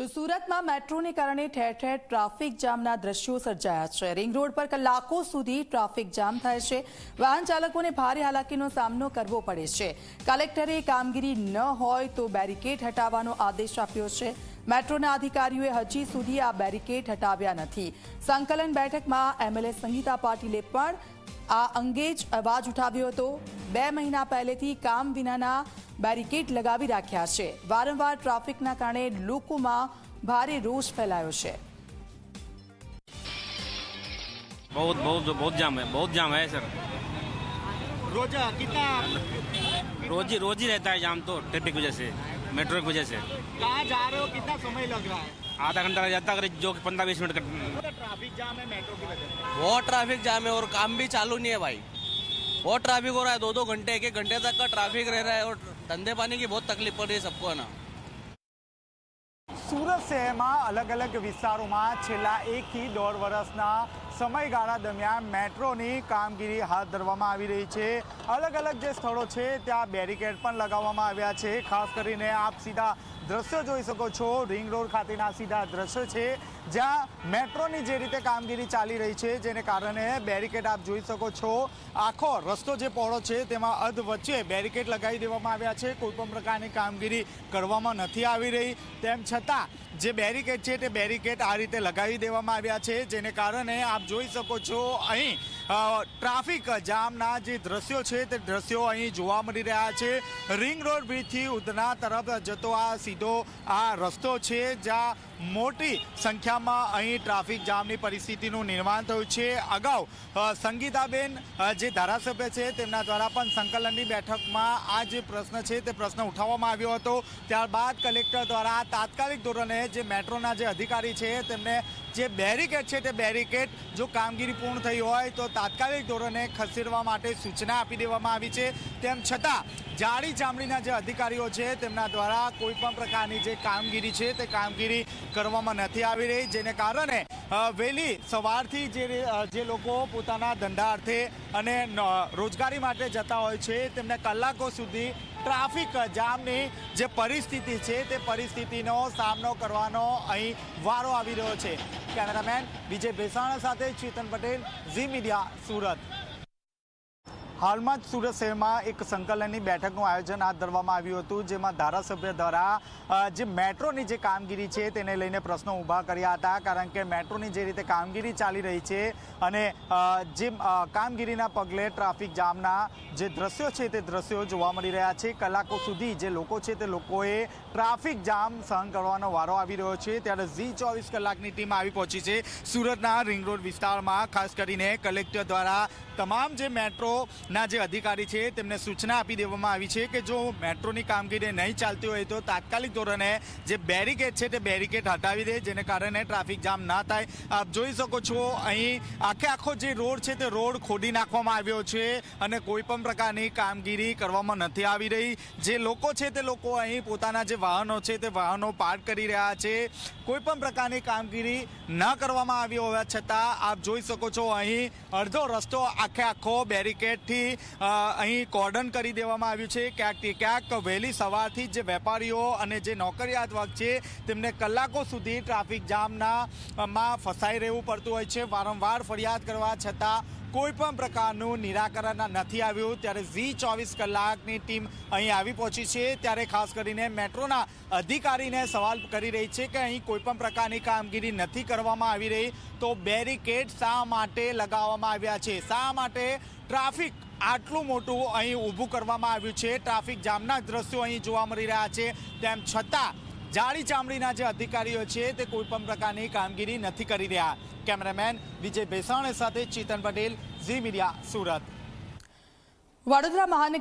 તો સુરતમાં મેટ્રોને કારણે ઠેર ઠેર ટ્રાફિક જામના દ્રશ્યો સર્જાયા છે. રિંગ રોડ પર કલાકો સુધી ટ્રાફિક જામ થાય છે. વાહન ચાલકોને ભારે હાલાકીનો સામનો કરવો પડે છે. કલેક્ટરે કામગીરી ન હોય તો બેરિકેડ હટાવવાનો આદેશ આપ્યો છે. મેટ્રોના અધિકારીઓએ હજી સુધી આ બેરિકેડ હટાવ્યા નથી. સંકલન બેઠકમાં એમએલએ સંગીતા પાટીલે પણ આ અંગે જ અવાજ ઉઠાવ્યો હતો. બે મહિના પહેલેથી કામ વિનાના બેરિકેડ લગાવી રાખ્યા છે વારંવાર ટ્રાફિકના કારણે લોકોમાં ભારે રોષ ફેલાયો છે बहुत बहुत बहुत जाम है बहुत जाम है सर रोज कितना रोज ही रोज ही रहता है जाम तो ट्रैफिक की वजह से मेट्रो की वजह से कहाँ जा रहे हो कितना समय लग रहा है आधा घंटा लग जाता है अगर जो कि पंद्रह बीस मिनट का ट्रैफिक जाम है मेट्रो की वजह से बहुत ट्रैफिक जाम है और काम भी चालू नहीं है भाई बहुत ट्रैफिक हो रहा है दो दो घंटे एक एक घंटे तक का ट्रैफिक रह रहा है और धंधे पानी की बहुत तकलीफ पड़ रही है सबको है ना સુરત શહેરમાં અલગ અલગ વિસ્તારોમાં છેલ્લા એકથી દોઢ વર્ષના સમયગાળા દરમિયાન મેટ્રોની કામગીરી હાથ ધરવામાં આવી રહી છે અલગ અલગ જે સ્થળો છે ત્યાં બેરિકેડ પણ લગાવવામાં આવ્યા છે ખાસ કરીને આપ સીધા દ્રશ્યો જોઈ શકો છો. રિંગ રોડ ખાતેના સીધા દ્રશ્યો છે, જ્યાં મેટ્રોની જે રીતે કામગીરી ચાલી રહી છે, જેને કારણે બેરિકેડ આપ જોઈ શકો છો. આખો રસ્તો જે પહોળો છે, તેમાં અધ વચ્ચે બેરિકેડ લગાવી દેવામાં આવ્યા છે. કોઈ પણ પ્રકારની કામગીરી કરવામાં નથી આવી રહી. તેમ છતાં જે બેરિકેડ છે તે બેરિકેડ આ રીતે લગાવી દેવામાં આવ્યા છે, જેને કારણે આપ જોઈ શકો છો અહીં ટ્રાફિક જામના જે દ્રશ્યો છે તે દ્રશ્યો અહીં જોવા મળી રહ્યા છે. રિંગ રોડ બ્રિજથી ઉધના તરફ જતો આ સીધો આ રસ્તો છે, જ્યાં મોટી સંખ્યામાં અહીં ટ્રાફિક જામની પરિસ્થિતિનું નિર્માણ થયું છે. અગાઉ સંગીતાબેન જે ધારાસભ્ય છે, તેમના દ્વારા પણ સંકલનની બેઠકમાં આ જે પ્રશ્ન છે તે પ્રશ્ન ઉઠાવવામાં આવ્યો હતો. ત્યારબાદ કલેક્ટર દ્વારા તાત્કાલિક ધોરણે જે મેટ્રોના જે અધિકારી છે તેમને જે બેરિકેડ છે તે બેરિકેડ જો કામગીરી પૂર્ણ થઈ હોય તો તાત્કાલિક ધોરણે ખસેડવા માટે સૂચના આપી દેવામાં આવી છે. તેમ છતાં જાડી ચામડીના જે અધિકારીઓ છે તેમના દ્વારા કોઈ પણ પ્રકારની જે કામગીરી છે તે કામગીરી કરવામાં નથી આવી રહી, જેને કારણે વહેલી સવારથી જે જે લોકો પોતાના ધંધા અર્થે અને રોજગારી માટે જતા હોય છે, તેમને કલાકો સુધી ટ્રાફિક જામની જે પરિસ્થિતિ છે, તે પરિસ્થિતિનો સામનો કરવાનો અહીં વારો આવી રહ્યો છે. કેમેરામેન વિજય ભેસાણા સાથે ચેતન પટેલ, ઝી મીડિયા સુરત. હાલમાં જ સુરત શહેરમાં એક સંકલનની બેઠકનું આયોજન હાથ ધરવામાં આવ્યું હતું, જેમાં ધારાસભ્ય દ્વારા જે મેટ્રોની જે કામગીરી છે તેને લઈને પ્રશ્નો ઊભા કર્યા હતા, કારણ કે મેટ્રોની જે રીતે કામગીરી ચાલી રહી છે અને જે કામગીરીના પગલે ટ્રાફિક જામના જે દ્રશ્યો છે તે દ્રશ્યો જોવા મળી રહ્યા છે. કલાકો સુધી જે લોકો છે તે લોકોએ ટ્રાફિક જામ સહન કરવાનો વારો આવી રહ્યો છે. ત્યારે ઝી ચોવીસ કલાકની ટીમ આવી પહોંચી છે સુરતના રિંગ રોડ વિસ્તારમાં, ખાસ કરીને કલેક્ટર દ્વારા તમામ જે મેટ્રોના જે અધિકારી છે, તેમને સૂચના આપી દેવામાં આવી છે કે જો મેટ્રોની કામગીરી નહીં ચાલતી હોય તો તાત્કાલિક ધોરણે જે બેરિકેડ છે, તે બેરિકેડ હટાવી દે, જેને કારણે ટ્રાફિક જામ ના થાય. આપ જોઈ શકો છો, અહીં આખે આખો જે રોડ છે, તે રોડ ખોદી નાખવામાં આવ્યો છે અને કોઈ પણ પ્રકારની કામગીરી કરવામાં નથી આવી રહી. જે લોકો છે, તે લોકો અહીં પોતાના જે વાહનો છે, તે વાહનો પાર્ક કરી રહ્યા છે. કોઈ પણ પ્રકારની કામગીરી ન કરવામાં આવી હોવા છતાં આપ જોઈ શકો છો, અહીં અડધો રસ્તો આખે આખો બેરિકેડથી અ, અહીં કોર્ડન કરી દેવામાં આવ્યું છે. ક્યાંક ક્યાંક વહેલી સવારથી જે વેપારીઓ અને જે નોકરિયાત વર્ગ છે તેમને કલાકો સુધી ટ્રાફિક જામના માં ફસાઈ રહેવું પડતું હોય છે. વારંવાર ફરિયાદ કરવા છતાં કોઈ પણ પ્રકારનું નિરાકરણ નથી આવ્યું. ત્યારે ઝી ચોવીસ કલાકની ટીમ અહીં આવી પહોંચી છે. ત્યારે ખાસ કરીને મેટ્રોના અધિકારીને સવાલ કરી રહી છે કે અહીં કોઈ પણ પ્રકારની કામગીરી નથી કરવામાં આવી રહી. તો બેરિકેડ શા માટે લગાવવામાં આવ્યા છે? શા માટે ટ્રાફિક આટલું મોટું અહીં ઊભું કરવામાં આવ્યું છે? ટ્રાફિક જામના દ્રશ્યો અહીં જોવા મળી રહ્યા છે. તેમ છતાં જાડી ચામડીના જે અધિકારીઓ છે તે કોઈ પણ પ્રકારની કામગીરી નથી કરી રહ્યા. કેમેરામેન વિજય ભેસાણે સાથે ચેતન પટેલ, ઝી મીડિયા સુરત. વડોદરા મહાનગર